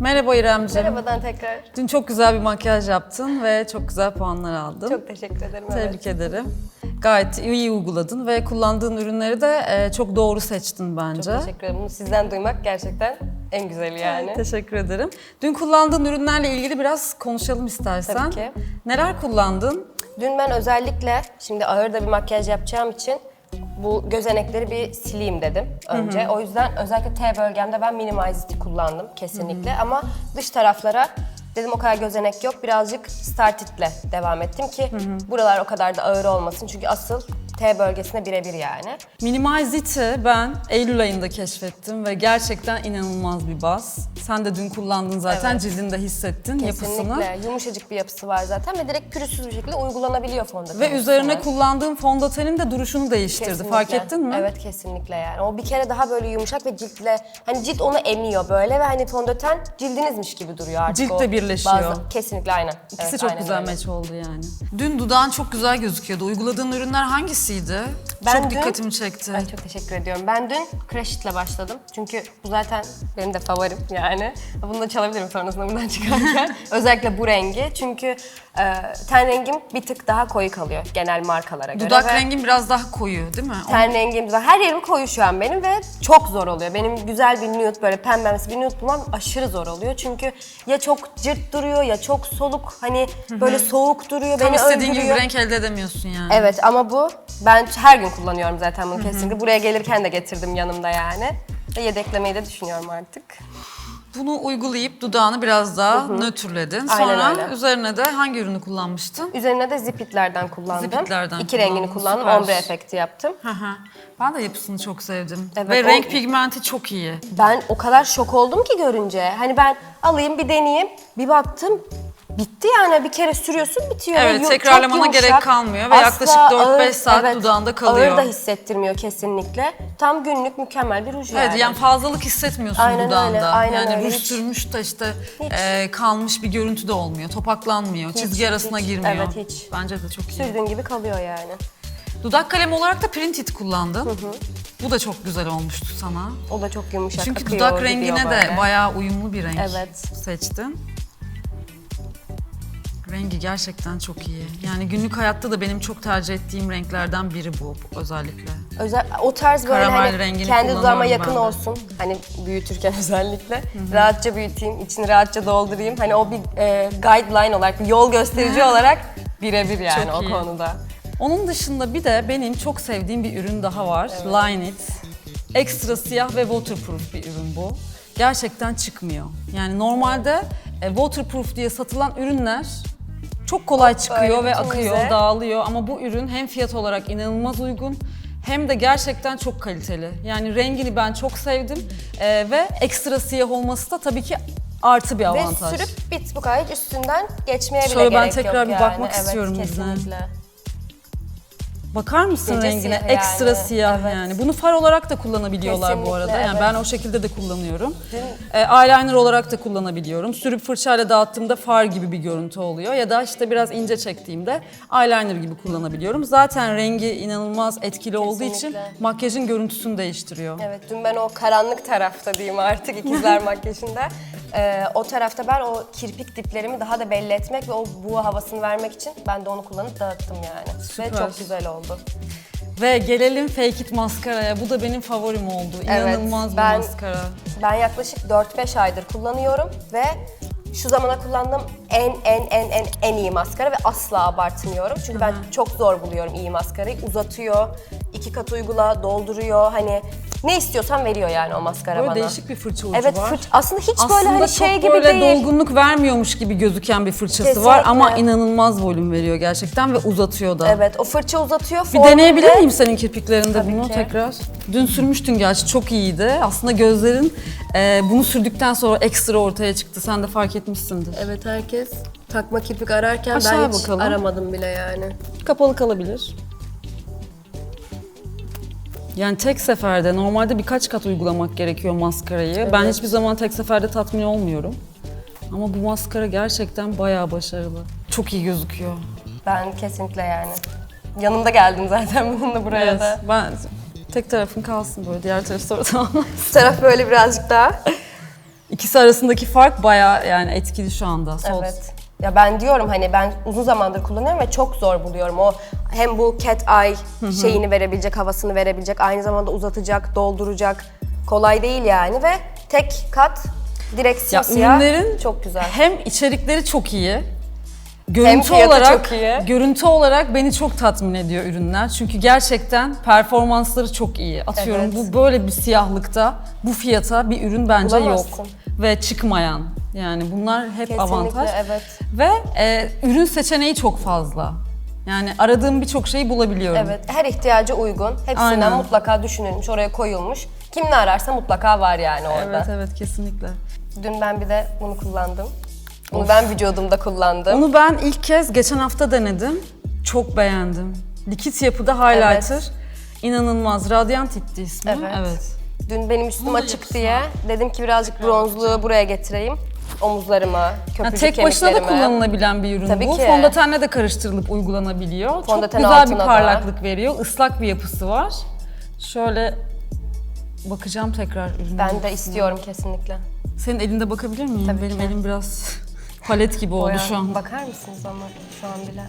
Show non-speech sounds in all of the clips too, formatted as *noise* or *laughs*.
Merhaba İremciğim. Merhabadan tekrar. Dün çok güzel bir makyaj yaptın ve çok güzel puanlar aldın. Çok teşekkür ederim. Tebrik ederim. Gayet iyi uyguladın ve kullandığın ürünleri de e, çok doğru seçtin bence. Çok teşekkür ederim. Bunu sizden duymak gerçekten en güzeli yani. Teşekkür ederim. Dün kullandığın ürünlerle ilgili biraz konuşalım istersen. Tabii ki. Neler kullandın? Dün ben özellikle şimdi ağır da bir makyaj yapacağım için bu gözenekleri bir sileyim dedim önce. O yüzden özellikle T bölgemde ben Minimize kullandım kesinlikle. Ama dış taraflara dedim o kadar gözenek yok birazcık Start It'le devam ettim ki buralar o kadar da ağır olmasın çünkü asıl T bölgesine birebir yani. Minimize It'i ben Eylül ayında keşfettim ve gerçekten inanılmaz bir baz. Sen de dün kullandın zaten, Evet. cildinde hissettin yapısını. Kesinlikle. Yumuşacık bir yapısı var zaten ve direkt pürüzsüz bir şekilde uygulanabiliyor fondöten. Ve üzerine üstüne. kullandığın fondötenin de duruşunu değiştirdi. Kesinlikle. Fark ettin mi? Evet kesinlikle yani. O bir kere daha böyle yumuşak ve ciltle hani cilt onu emiyor böyle ve hani fondöten cildinizmiş gibi duruyor artık Cilt o. de birleşiyor. Bazı- kesinlikle aynen. İkisi Evet, çok aynen güzel öyle. meç oldu yani. Dün dudağın çok güzel gözüküyordu. Uyguladığın ürünler hangisiydi? Ben çok dün- dikkatimi çekti. Ay çok teşekkür ediyorum. Ben dün Crash It'le başladım. Çünkü bu zaten benim de favorim yani. Bunu da çalabilirim sonrasında buradan *laughs* çıkarken. Özellikle bu rengi. Çünkü e, ten rengim bir tık daha koyu kalıyor genel markalara göre. Dudak ve- rengin biraz daha koyu değil mi? Ten rengim var. Her yerim koyu şu an benim ve çok zor oluyor. Benim güzel bir nude böyle pembemsi bir nude bulmam aşırı zor oluyor. Çünkü ya çok cırt duruyor ya çok soluk hani böyle soğuk duruyor Tam beni istediğin gibi öldürüyor. bir renk elde edemiyorsun yani. Evet ama bu ben her gün kullanıyorum zaten bunu kesinlikle. Buraya gelirken de getirdim yanımda yani. Ve yedeklemeyi de düşünüyorum artık. Bunu uygulayıp dudağını biraz daha nötrledin. Aynen Sonra öyle. üzerine de hangi ürünü kullanmıştın? Üzerine de zipitlerden kullandım. Zipitlerden İki rengini kullandın, kullandım. süper. Ombre efekti yaptım. Hı hı. ben de yapısını çok sevdim. Evet, Ve o- renk pigmenti çok iyi. Ben o kadar şok oldum ki görünce. Hani ben alayım bir deneyeyim. Bir baktım bitti yani bir kere sürüyorsun bitiyor. Evet, tekrarlamana çok yumuşak. gerek kalmıyor ve Asla yaklaşık 4-5 ağır- saat dudağında kalıyor. Ağır da hissettirmiyor kesinlikle. Tam günlük mükemmel bir ruj Evet yani. yani fazlalık hissetmiyorsun Aynen dudağında. öyle, aynen yani öyle. ruj Hiç- sürmüş de işte Hiç. e, kalmış bir görüntü de olmuyor. Topaklanmıyor. Çizgi arasına hiç. girmiyor. Evet, hiç. Bence de çok iyi. Sürdüğün gibi kalıyor yani. Dudak kalemi olarak da Printed kullandın. Bu da çok güzel olmuştu sana. O da çok yumuşak Çünkü akıyor, dudak gidiyor rengine de böyle. bayağı uyumlu bir renk Evet. seçtin. Rengi gerçekten çok iyi. Yani günlük hayatta da benim çok tercih ettiğim renklerden biri bu özellikle. Özel, o tarz böyle Karamel hani rengini kendi dudağıma kullanıyorum yakın ben de. olsun. Hani büyütürken *laughs* özellikle. Rahatça büyüteyim, içini rahatça doldurayım. Hani o bir e, guideline olarak, bir yol gösterici *laughs* olarak birebir yani Çok o iyi. konuda. Onun dışında bir de benim çok sevdiğim bir ürün daha var. Line It. Ekstra siyah ve waterproof bir ürün bu. Gerçekten çıkmıyor. Yani normalde e, waterproof diye satılan ürünler çok kolay çıkıyor ve akıyor, dağılıyor ama bu ürün hem fiyat olarak inanılmaz uygun hem de gerçekten çok kaliteli. Yani rengini ben çok sevdim E, ve ekstra siyah olması da tabii ki artı bir avantaj. Ve sürüp bit bu kadar hiç üstünden geçmeye bile Şöyle ben gerek yok tekrar bir yani. bakmak evet, istiyorum yüzüne. kesinlikle. Bakar mısın Gece rengine? siyahı Ekstra yani, siyah evet. yani. Bunu far olarak da kullanabiliyorlar bu Kesinlikle, arada. Yani evet. ben o şekilde de kullanıyorum. Ee, eyeliner olarak da kullanabiliyorum. Sürüp fırçayla dağıttığımda far gibi bir görüntü oluyor. Ya da işte biraz ince çektiğimde eyeliner gibi kullanabiliyorum. Zaten rengi inanılmaz etkili olduğu için Kesinlikle. makyajın görüntüsünü değiştiriyor. Evet dün ben o karanlık tarafta diyeyim artık ikizler *laughs* makyajında. e, o tarafta ben o kirpik diplerimi daha da belli etmek ve o buğu havasını vermek için ben de onu kullanıp dağıttım yani. Ve Süper. çok güzel oldu. Ve gelelim Fake It maskaraya. Bu da benim favorim oldu. İnanılmaz bir ben- maskara. Ben yaklaşık 4-5 aydır kullanıyorum ve şu zamana kullandığım en en en en en iyi maskara ve asla abartmıyorum. Çünkü ben çok zor buluyorum iyi maskarayı. Uzatıyor, iki kat uygula, dolduruyor. Hani ne istiyorsan veriyor yani o maskara Böyle bana. değişik bir fırça ucu Evet var. fırç aslında hiç Aslında böyle hani şey gibi böyle değil. dolgunluk vermiyormuş gibi gözüken bir fırçası Kesinlikle. var ama inanılmaz volüm veriyor gerçekten ve uzatıyor da. Evet o fırça uzatıyor. Bir deneyebilir miyim senin kirpiklerinde Tabii bunu ki. tekrar? Dün sürmüştün gerçi çok iyiydi. Aslında gözlerin e, bunu sürdükten sonra ekstra ortaya çıktı. Sen de fark etmişsindir. Evet herkes takma kirpik ararken Aşağıya ben hiç bakalım. aramadım bile yani. Kapalı kalabilir. Yani tek seferde normalde birkaç kat uygulamak gerekiyor maskarayı. Ben Evet. hiçbir zaman tek seferde tatmin olmuyorum. Ama bu maskara gerçekten bayağı başarılı. Çok iyi gözüküyor. Ben kesinlikle yani. Yanımda geldim zaten *laughs* bununla buraya Evet, da. ben tek tarafın kalsın böyle diğer tarafı sonra tamam. Bu taraf böyle birazcık daha. İkisi arasındaki fark bayağı yani etkili şu anda. Sol. Evet. Ya ben diyorum hani ben uzun zamandır kullanıyorum ve çok zor buluyorum. O hem bu cat eye şeyini verebilecek, havasını verebilecek, aynı zamanda uzatacak, dolduracak. Kolay değil yani ve tek kat direkt Ya simsiyah. ürünlerin çok güzel. Hem içerikleri çok iyi. Görüntü fiyatı olarak çok iyi. görüntü olarak beni çok tatmin ediyor ürünler. Çünkü gerçekten performansları çok iyi. Atıyorum Evet. bu böyle bir siyahlıkta bu fiyata bir ürün bence yok ve çıkmayan. Yani bunlar hep Kesinlikle avantaj. evet. Ve e, ürün seçeneği çok fazla. Yani aradığım birçok şeyi bulabiliyorum. Evet, her ihtiyaca uygun. Hepsinden Aynen. mutlaka düşünülmüş, oraya koyulmuş. Kim ne ararsa mutlaka var yani orada. Evet evet kesinlikle. Dün ben bir de bunu kullandım. Bunu ben vücudumda kullandım. Onu ben ilk kez geçen hafta denedim. Çok beğendim. Likit yapıda highlighter. Evet. İnanılmaz. Radiant itti ismi. Evet. evet. Dün benim üstüm Bunun da açık diye dedim ki birazcık bronzluğu buraya getireyim. Omuzlarıma, Yani köprücük tek başına da kullanılabilen bir ürün Tabii bu. ki. Fondötenle de karıştırılıp uygulanabiliyor. Fondöten Çok güzel altına bir da. parlaklık veriyor. Islak bir yapısı var. Şöyle bakacağım tekrar ürüne. Ben de istiyorum kesinlikle. Senin elinde bakabilir miyim? Tabii Benim ki. elim biraz *laughs* palet gibi oldu Boya. şu an. Bakar mısınız ama şu an bile?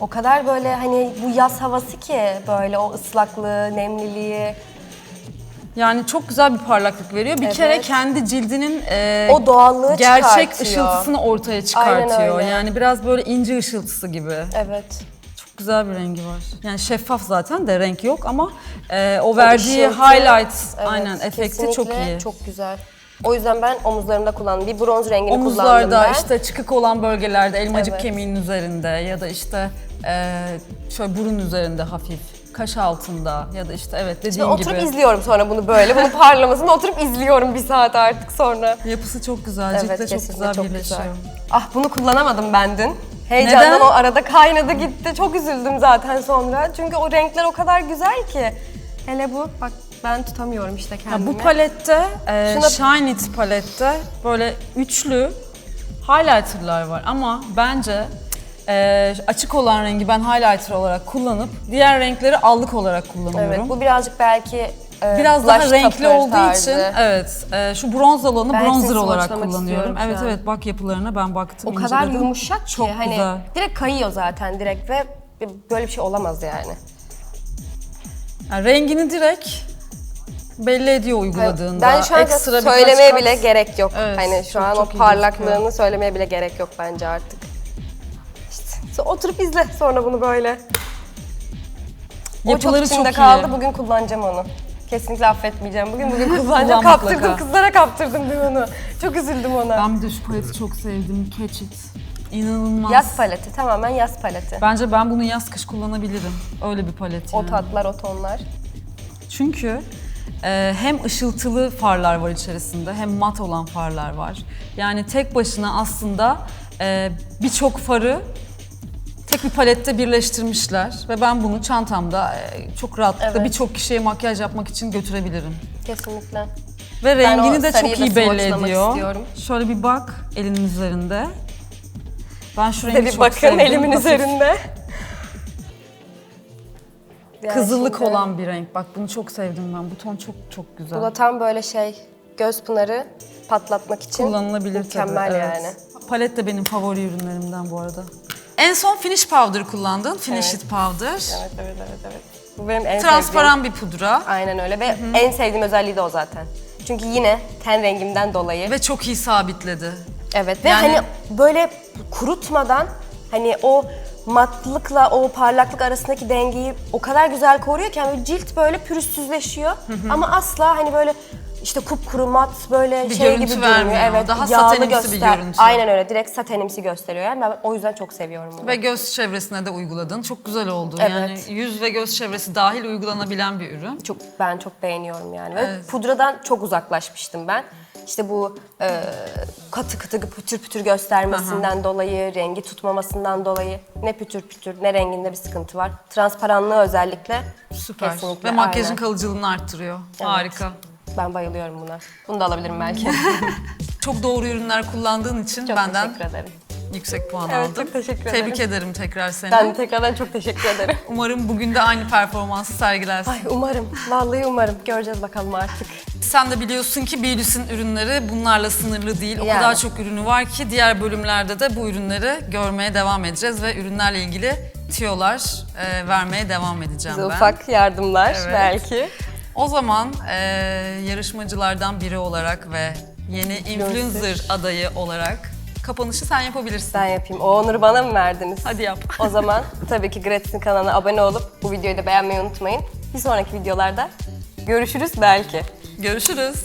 O kadar böyle hani bu yaz havası ki böyle o ıslaklığı, nemliliği, Yani çok güzel bir parlaklık veriyor. Bir Evet. kere kendi cildinin e, o doğallığı gerçek çıkartıyor. ışıltısını ortaya çıkartıyor. öyle. Yani biraz böyle ince ışıltısı gibi. Evet. Çok güzel bir rengi var. Yani şeffaf zaten de renk yok ama e, o verdiği ışıltı, highlight evet, aynen efekti çok kesinlikle iyi. Çok güzel. O yüzden ben omuzlarımda kullandım. Bir bronz rengini kullandım Omuzlarda ben. işte çıkık olan bölgelerde elmacık Evet. kemiğinin üzerinde ya da işte e, şöyle burun üzerinde hafif kaş altında ya da işte evet Ve dediğin oturup gibi. izliyorum sonra bunu böyle. Bunun parlamasını oturup izliyorum bir saat artık sonra. Yapısı çok güzel, Evet, ciltle çok kesinlikle güzel çok birleşiyor. güzel. Ah bunu kullanamadım ben dün. Heyecandan Neden? o arada kaynadı gitti. Çok üzüldüm zaten sonra. Çünkü o renkler o kadar güzel ki. Hele bu bak ben tutamıyorum işte Ya kendimi. bu palette, e, Şuna- Shine It palette böyle üçlü highlighterlar var ama bence e, açık olan rengi ben highlighter olarak kullanıp diğer renkleri allık olarak kullanıyorum. Evet bu birazcık belki e, Biraz daha blush renkli olduğu tarzı. için evet e, şu bronz alanı Ben bronzer hepsini olarak kullanıyorum. istiyorum şu Evet an. evet bak yapılarına ben baktım O kadar inceledim. yumuşak ki Çok hani güzel. direkt kayıyor zaten direkt ve böyle bir şey olamaz yani. Yani rengini direkt belli ediyor uyguladığında. Ben şu an Ekstra birkaç söylemeye kat- bile gerek yok. Evet, hani şu çok- an çok o iyi parlaklığını gözüküyor. söylemeye bile gerek yok bence artık. Oturup izle sonra bunu böyle. O Yapıları çok içimde çok kaldı. iyi. Bugün kullanacağım onu. Kesinlikle affetmeyeceğim. Bugün bugün *laughs* kullanacağım. Kullan kaptırdım mutlaka. kızlara kaptırdım dün onu. Çok üzüldüm ona. Ben bir de şu paleti çok sevdim. Catch It. İnanılmaz. Yaz paleti. Tamamen yaz paleti. Bence ben bunu yaz kış kullanabilirim. Öyle bir palet O yani. tatlar, o tonlar. Çünkü e, hem ışıltılı farlar var içerisinde hem mat olan farlar var. Yani tek başına aslında e, birçok farı tek bir palette birleştirmişler ve ben bunu çantamda e, çok rahatlıkla Evet. birçok kişiye makyaj yapmak için götürebilirim. Kesinlikle. Ve Ben o rengini de sarıyı çok iyi belli swatchlamak ediyor. istiyorum. Şöyle bir bak elinin üzerinde. Ben şu Size rengi bir çok bakın sevdim. elimin Hafif üzerinde. *laughs* Yani Kızıllık şimdi- olan bir renk. Bak bunu çok sevdim ben. Bu ton çok çok güzel. Bu da tam böyle şey göz pınarı patlatmak için Kullanılabilir mükemmel tabii. evet. yani. Palet de benim favori ürünlerimden bu arada. En son finish powder kullandın. Finish it powder. Evet evet evet evet. Bu benim en sevdiğim. Transparan bir pudra Aynen öyle ve en sevdiğim özelliği de o zaten. Çünkü yine ten rengimden dolayı. ve çok iyi sabitledi. evet ve yani- hani böyle kurutmadan hani o matlıkla o parlaklık arasındaki dengeyi o kadar güzel koruyor ki yani cilt böyle pürüzsüzleşiyor ama asla hani böyle işte kupkuru mat böyle Bir şey görüntü gibi vermiyor. durmuyor. Evet, Daha yağlı satenimsi bir göster- görüntü. Aynen öyle direkt satenimsi gösteriyor yani ben o yüzden çok seviyorum bunu. Ve göz çevresine de uyguladın. Çok güzel oldu. Evet. Yani yüz ve göz çevresi dahil uygulanabilen bir ürün. Çok ben çok beğeniyorum yani. Ve pudradan çok uzaklaşmıştım ben. İşte bu e, katı katı pütür pütür göstermesinden dolayı, rengi tutmamasından dolayı ne pütür pütür ne renginde bir sıkıntı var. Transparanlığı özellikle Süper. kesinlikle ve makyajın aynen. kalıcılığını arttırıyor. Harika. Ben bayılıyorum buna. Bunu da alabilirim belki. *laughs* Çok doğru ürünler kullandığın için çok benden teşekkür ederim. yüksek puan Evet, aldın. çok teşekkür Tebrik ederim. ederim tekrar seni. Ben de tekrardan çok teşekkür ederim. *laughs* Umarım bugün de aynı performansı sergilersin. Ay umarım. Vallahi umarım. Göreceğiz bakalım artık. Sen de biliyorsun ki Baileys'in ürünleri bunlarla sınırlı değil. O Yani. kadar çok ürünü var ki diğer bölümlerde de bu ürünleri görmeye devam edeceğiz ve ürünlerle ilgili tiyolar e, vermeye devam edeceğim Bize ben. ufak yardımlar Evet. belki. O zaman e, yarışmacılardan biri olarak ve yeni influencer adayı olarak kapanışı sen yapabilirsin. Ben yapayım. O onuru bana mı verdiniz? Hadi yap. O zaman tabii ki Gratis'in kanalına abone olup bu videoyu da beğenmeyi unutmayın. Bir sonraki videolarda görüşürüz belki. Görüşürüz.